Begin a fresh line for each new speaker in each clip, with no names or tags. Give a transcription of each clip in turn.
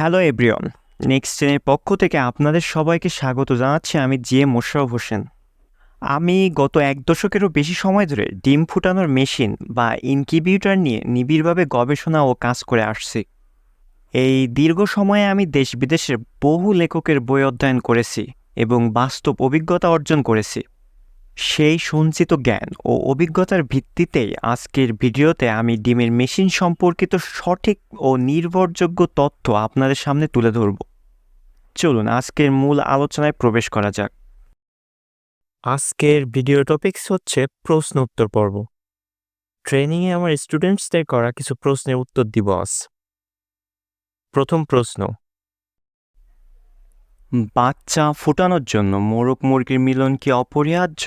Hello everyone next জেনের পক্ষ থেকে আপনাদের সবাইকে স্বাগত জানাচ্ছি আমি জি মোশারফ হোসেন। আমি গত এক দশকেরও বেশি সময় ধরে ডিম ফুটানোর মেশিন বা ইনকিউবেটর নিয়ে নিবিড়ভাবে গবেষণা ও কাজ করে আসছি। এই দীর্ঘ সময়ে আমি দেশ বিদেশের বহু লেখকের বই অধ্যয়ন করেছি এবং বাস্তব অভিজ্ঞতা অর্জন করেছি। সেই সঞ্চিত জ্ঞান ও অভিজ্ঞতার ভিত্তিতেই আজকের ভিডিওতে আমি ডিমের মেশিন সম্পর্কিত সঠিক ও নির্ভরযোগ্য তথ্য আপনাদের সামনে তুলে ধরব। চলুন, আজকের মূল আলোচনায় প্রবেশ করা যাক। আজকের ভিডিও টপিকস হচ্ছে প্রশ্ন উত্তর পর্ব। ট্রেনিংয়ে আমার স্টুডেন্টসদের করা কিছু প্রশ্নের উত্তর দিব আজ। প্রথম প্রশ্ন, বাচ্চা ফোটানোর জন্য মোরগ মুরগির মিলন কি অপরিহার্য?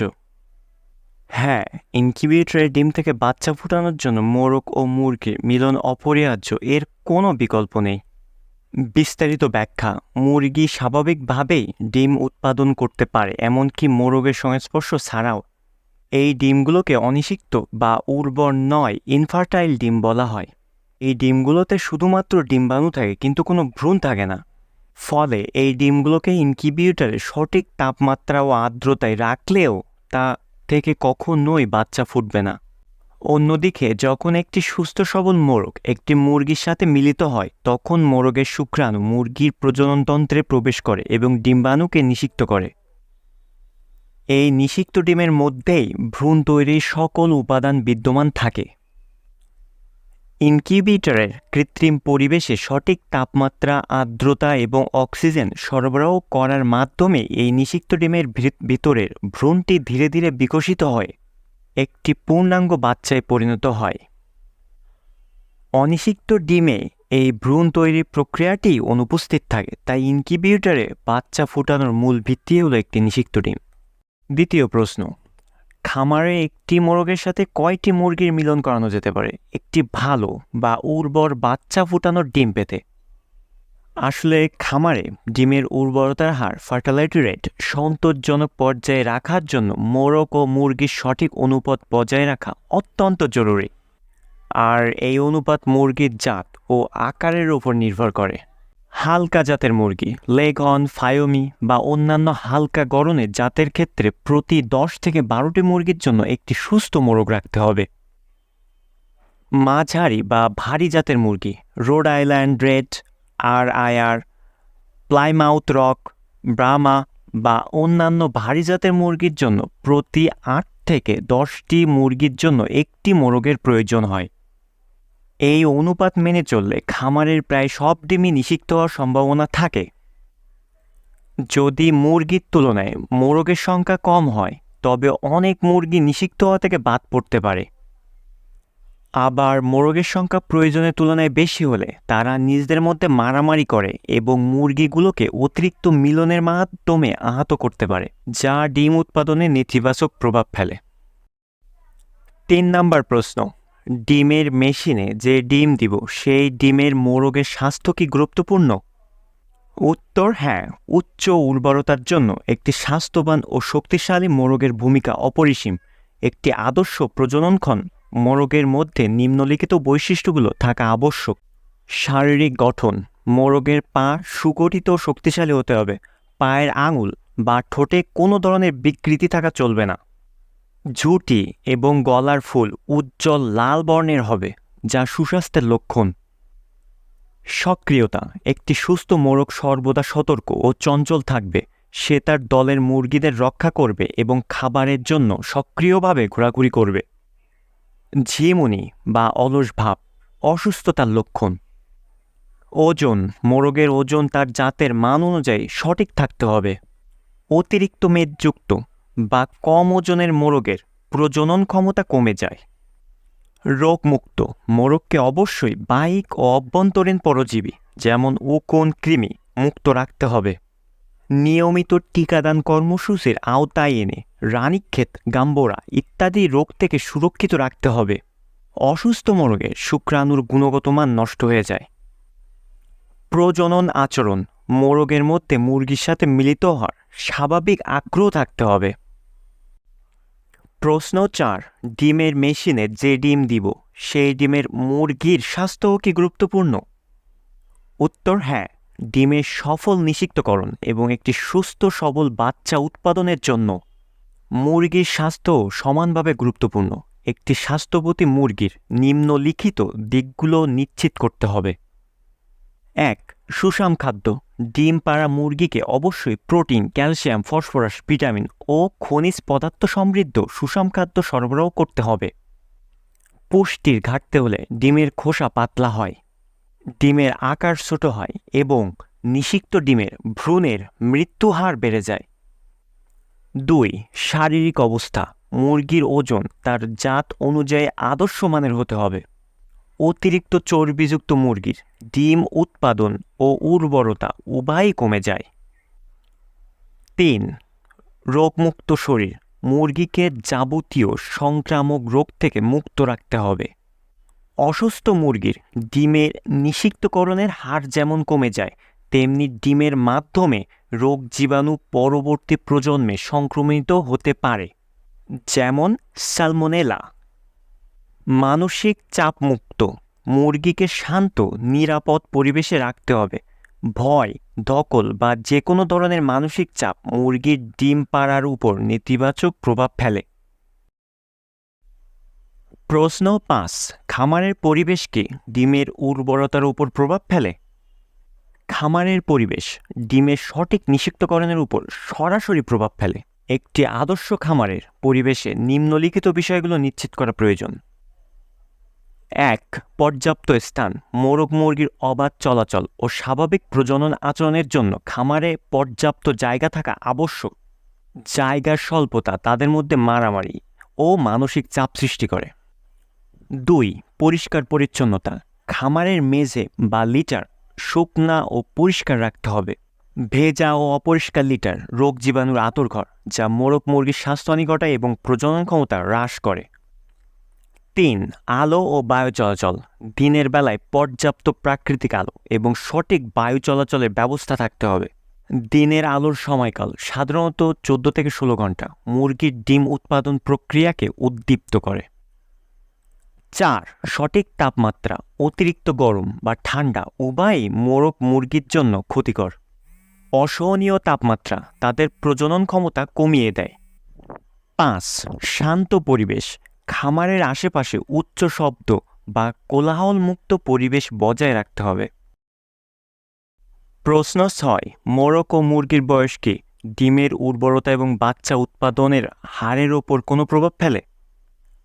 হ্যাঁ ইনকিউবেটরের ডিম থেকে বাচ্চা ফোটানোর জন্য মোরগ ও মুরগির মিলন অপরিহার্য, এর কোনো বিকল্প নেই। বিস্তারিত ব্যাখ্যা, মুরগি স্বাভাবিকভাবেই ডিম উৎপাদন করতে পারে, এমনকি মোরগের সংস্পর্শ ছাড়াও। এই ডিমগুলোকে অনিষিক্ত বা উর্বর নয়, ইনফার্টাইল ডিম বলা হয়। এই ডিমগুলোতে শুধুমাত্র ডিম্বাণু থাকে, কিন্তু কোনো ভ্রূণ থাকে না। ফলে এই ডিমগুলোকে ইনকিউবেটরে সঠিক তাপমাত্রা ও আর্দ্রতায় রাখলেও তা থেকে কখনোই বাচ্চা ফুটবে না। অন্যদিকে, যখন একটি সুস্থ সবল মোরগ একটি মুরগির সাথে মিলিত হয়, তখন মোরগের শুক্রাণু মুরগির প্রজননতন্ত্রে প্রবেশ করে এবং ডিম্বাণুকে নিষিক্ত করে। এই নিষিক্ত ডিমের মধ্যেই ভ্রূণ তৈরির সকল উপাদান বিদ্যমান থাকে। ইনকিউবেটরের কৃত্রিম পরিবেশে সঠিক তাপমাত্রা, আর্দ্রতা এবং অক্সিজেন সরবরাহ করার মাধ্যমে এই নিষিক্ত ডিমের ভিত- ভিতরের ভ্রূণটি ধীরে ধীরে বিকশিত হয়, একটি পূর্ণাঙ্গ বাচ্চায় পরিণত হয়। অনিষিক্ত ডিমে এই ভ্রূণ তৈরির প্রক্রিয়াটি অনুপস্থিত থাকে, তাই ইনকিউবেটরে বাচ্চা ফোটানোর মূল ভিত্তি হলো একটি নিষিক্ত ডিম। দ্বিতীয় প্রশ্ন খামারে একটি মোরগের সাথে কয়টি মুরগির মিলন করানো যেতে পারে? একটি ভালো বা উর্বর বাচ্চা ফোটানোর ডিম পেতে। আসলে খামারে ডিমের উর্বরতার হার ফার্টিলাইটি রেট সন্তোষজনক পর্যায়ে রাখার জন্য মোরগ ও মুরগির সঠিক অনুপাত বজায় রাখা অত্যন্ত জরুরি। আর এই অনুপাত মুরগির জাত ও আকারের উপর নির্ভর করে। হালকা জাতের মুরগি, লেগন, ফায়োমি বা অন্যান্য হালকা গড়নের জাতের ক্ষেত্রে প্রতি দশ থেকে বারোটি মুরগির জন্য একটি সুস্থ মোরগ রাখতে হবে। মাঝারি বা ভারী জাতের মুরগি, রোড আইল্যান্ড রেড আর আয়ার প্লাইমাউথ রক ব্রামা বা অন্যান্য ভারী জাতের মুরগির জন্য প্রতি আট থেকে দশটি মুরগির জন্য একটি মোরগের প্রয়োজন হয়। এই অনুপাত মেনে চললে খামারের প্রায় সব ডিমই নিষিক্ত হওয়ার সম্ভাবনা থাকে। যদি মুরগির তুলনায় মোরগের সংখ্যা কম হয়, তবে অনেক মুরগি নিষিক্ত হওয়া থেকে বাদ পড়তে পারে। আবার মোরগের সংখ্যা প্রয়োজনের তুলনায় বেশি হলে তারা নিজেদের মধ্যে মারামারি করে এবং মুরগিগুলোকে অতিরিক্ত মিলনের মাধ্যমে আহত করতে পারে, যা ডিম উৎপাদনে নেতিবাচক প্রভাব ফেলে। তিন নাম্বার প্রশ্ন ডিমের মেশিনে যে ডিম দিব, সেই ডিমের মোরগের স্বাস্থ্য কি গুরুত্বপূর্ণ? উত্তর হ্যাঁ উচ্চ উর্বরতার জন্য একটি স্বাস্থ্যবান ও শক্তিশালী মোরগের ভূমিকা অপরিসীম। একটি আদর্শ প্রজননক্ষণ মোরগের মধ্যে নিম্নলিখিত বৈশিষ্ট্যগুলো থাকা আবশ্যক। শারীরিক গঠন, মোরগের পা সুগঠিত শক্তিশালী হতে হবে। পায়ের আঙুল বা ঠোঁটে কোনো ধরনের বিকৃতি থাকা চলবে না। ঝুঁটি এবং গলার ফুল উজ্জ্বল লাল বর্ণের হবে, যা সুস্বাস্থ্যের লক্ষণ। সক্রিয়তা, একটি সুস্থ মোরগ সর্বদা সতর্ক ও চঞ্চল থাকবে। সে তার দলের মুরগিদের রক্ষা করবে এবং খাবারের জন্য সক্রিয়ভাবে ঘোরাঘুরি করবে। ঝিমুনি বা অলস ভাব, অসুস্থতার লক্ষণ। ওজন, মোরগের ওজন তার জাতের মান অনুযায়ী সঠিক থাকতে হবে। অতিরিক্ত মেদযুক্ত বা কম ওজনের মোরগের প্রজনন ক্ষমতা কমে যায়। রোগমুক্ত মোরগকে অবশ্যই বাইক ও অভ্যন্তরীণ পরজীবী, যেমন উকুন, কৃমি, মুক্ত রাখতে হবে। নিয়মিত টিকাদান কর্মসূচির আওতায় এনে রানীক্ষেত গাম্বোরা ইত্যাদি রোগ থেকে সুরক্ষিত রাখতে হবে। অসুস্থ মোরগে শুক্রাণুর গুণগত মান নষ্ট হয়ে যায়। প্রজনন আচরণ মোরগের মধ্যে মুরগির সাথে মিলিত হওয়ার স্বাভাবিক আগ্রহ থাকতে হবে। প্রশ্ন চার, ডিমের মেশিনে যে ডিম দিব, সেই ডিমের মুরগির স্বাস্থ্য কি গুরুত্বপূর্ণ? উত্তর হ্যাঁ ডিমের সফল নিষিক্তকরণ এবং একটি সুস্থ সবল বাচ্চা উৎপাদনের জন্য মুরগির স্বাস্থ্য সমানভাবে গুরুত্বপূর্ণ। একটি স্বাস্থ্যবতী মুরগির নিম্নলিখিত দিকগুলো নিশ্চিত করতে হবে। এক সুষম খাদ্য ডিম পাড়া মুরগিকে অবশ্যই প্রোটিন, ক্যালসিয়াম, ফসফরাস, ভিটামিন ও খনিজ পদার্থ সমৃদ্ধ সুষম খাদ্য সরবরাহ করতে হবে। পুষ্টির ঘাটতে হলে ডিমের খোসা পাতলা হয়। ডিমের আকার ছোট হয় এবং নিষিক্ত ডিমের ভ্রূণের মৃত্যু হার বেড়ে যায়। দুই, শারীরিক অবস্থা। মুরগির ওজন তার জাত অনুযায়ী আদর্শ মানের হতে হবে। অতিরিক্ত চর্বিযুক্ত মুরগির ডিম উৎপাদন ও উর্বরতা উভয়ই কমে যায়। তিন, রোগমুক্ত শরীর। মুরগিকে যাবতীয় সংক্রামক রোগ থেকে মুক্ত রাখতে হবে। অসুস্থ মুরগির ডিমের নিষিক্তকরণের হার যেমন কমে যায়, তেমনি ডিমের মাধ্যমে রোগ জীবাণু পরবর্তী প্রজন্মে সংক্রমিত হতে পারে, যেমন সালমোনেলা। মানসিক চাপমুক্ত, মুরগিকে শান্ত, নিরাপদ পরিবেশে রাখতে হবে। ভয়, দখল বা যে কোনো ধরনের মানসিক চাপ মুরগির ডিম পাড়ার উপর নেতিবাচক প্রভাব ফেলে। প্রশ্ন পাঁচ, খামারের পরিবেশ কি ডিমের উর্বরতার উপর প্রভাব ফেলে? খামারের পরিবেশ ডিমের সঠিক নিষিক্তকরণের উপর সরাসরি প্রভাব ফেলে। একটি আদর্শ খামারের পরিবেশে নিম্নলিখিত বিষয়গুলো নিশ্চিত করা প্রয়োজন। এক, পর্যাপ্ত স্থান, মোরগ মুরগির অবাধ চলাচল ও স্বাভাবিক প্রজনন আচরণের জন্য খামারে পর্যাপ্ত জায়গা থাকা আবশ্যক। জায়গার স্বল্পতা, তাদের মধ্যে মারামারি ও মানসিক চাপ সৃষ্টি করে। দুই, পরিষ্কার পরিচ্ছন্নতা, খামারের মেঝে বা লিটার শুকনা ও পরিষ্কার রাখতে হবে। ভেজা ও অপরিষ্কার লিটার রোগ জীবাণুর আতরঘর যা মোরগ মুরগির স্বাস্থ্যহানি ঘটায় এবং প্রজনন ক্ষমতা হ্রাস করে। তিন, আলো ও বায়ু চলাচল। দিনের বেলায় পর্যাপ্ত প্রাকৃতিক আলো এবং সঠিক বায়ু চলাচলের ব্যবস্থা থাকতে হবে। দিনের আলোর সময়কাল সাধারণত চোদ্দ থেকে ষোলো ঘণ্টা মুরগির ডিম উৎপাদন প্রক্রিয়াকে উদ্দীপ্ত করে। চার, সঠিক তাপমাত্রা, অতিরিক্ত গরম বা ঠান্ডা উভয়ই মোরগ মুরগির জন্য ক্ষতিকর। অসহনীয় তাপমাত্রা তাদের প্রজনন ক্ষমতা কমিয়ে দেয়। পাঁচ, শান্ত পরিবেশ খামারের আশেপাশে উচ্চ শব্দ বা কোলাহলমুক্ত পরিবেশ বজায় রাখতে হবে। প্রশ্ন ছয় মোরক ও মুরগির বয়স কি? ডিমের উর্বরতা এবং বাচ্চা উৎপাদনের হারের ওপর কোনো প্রভাব ফেলে?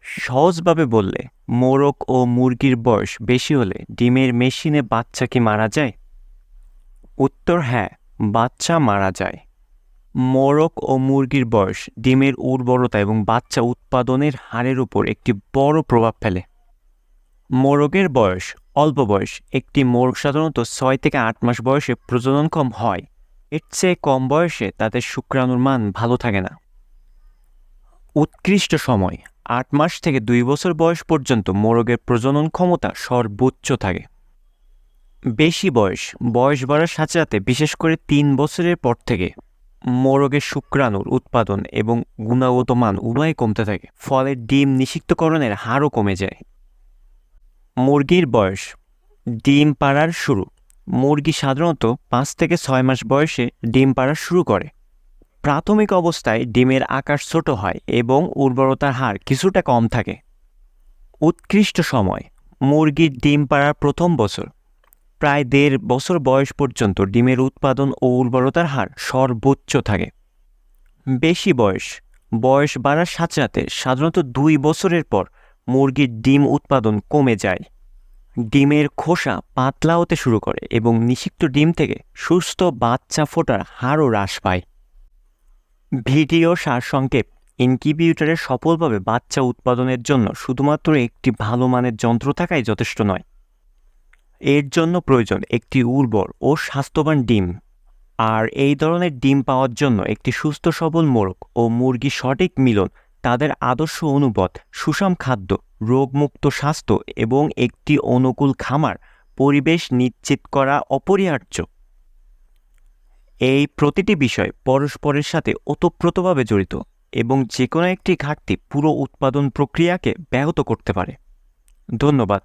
সহজভাবে বললে মোরক ও মুরগির বয়স বেশি হলে ডিমের মেশিনে বাচ্চা কি মারা যায়? উত্তর হ্যাঁ বাচ্চা মারা যায়। মোরগ ও মুরগির বয়স, ডিমের উর্বরতা এবং বাচ্চা উৎপাদনের হারের উপর একটি বড় প্রভাব ফেলে। মোরগের বয়স, অল্প বয়স, একটি মোরগ সাধারণত ছয় থেকে আট মাস বয়সে প্রজননক্ষম হয়। এর চেয়ে কম বয়সে তাদের শুক্রাণুর মান ভালো থাকে না। উৎকৃষ্ট সময়, আট মাস থেকে দুই বছর বয়স পর্যন্ত মোরগের প্রজনন ক্ষমতা সর্বোচ্চ থাকে। বেশি বয়স বয়স বাড়ার সাথে সাথে বিশেষ করে তিন বছরের পর থেকে মোরগের শুক্রাণুর উৎপাদন এবং গুণগত মান উভয় কমতে থাকে, ফলে ডিম নিষিক্তকরণের হারও কমে যায়। মুরগির বয়স। ডিম পাড়ার শুরু। মুরগি সাধারণত পাঁচ থেকে ছয় মাস বয়সে ডিম পাড়া শুরু করে। প্রাথমিক অবস্থায় ডিমের আকার ছোট হয় এবং উর্বরতার হার কিছুটা কম থাকে। উৎকৃষ্ট সময়। মুরগির ডিম পাড়ার প্রথম বছর। প্রায় দেড় বছর বয়স পর্যন্ত ডিমের উৎপাদন ও উর্বরতার হার সর্বোচ্চ থাকে। বেশি বয়স বয়স বাড়ার সাথে সাথে সাধারণত দুই বছরের পর মুরগির ডিম উৎপাদন কমে যায়। ডিমের খোসা পাতলা হতে শুরু করে এবং নিষিক্ত ডিম থেকে সুস্থ বাচ্চা ফোটার হারও হ্রাস পায়। ভিডিও সারসংক্ষেপ ইনকিউবেটরে সফলভাবে বাচ্চা উৎপাদনের জন্য শুধুমাত্র একটি ভালো মানের যন্ত্র থাকাই যথেষ্ট নয়। এর জন্য প্রয়োজন একটি উর্বর ও স্বাস্থ্যবান ডিম। আর এই ধরনের ডিম পাওয়ার জন্য একটি সুস্থ সবল মোরগ ও মুরগি সঠিক মিলন, তাদের আদর্শ অনুপাত, সুষম খাদ্য, রোগমুক্ত স্বাস্থ্য এবং একটি অনুকূল খামার, পরিবেশ নিশ্চিত করা অপরিহার্য। এই প্রতিটি বিষয় পরস্পরের সাথে ওতপ্রোতভাবে জড়িত এবং যে কোনো একটি ঘাটতি পুরো উৎপাদন প্রক্রিয়াকে ব্যাহত করতে পারে। ধন্যবাদ।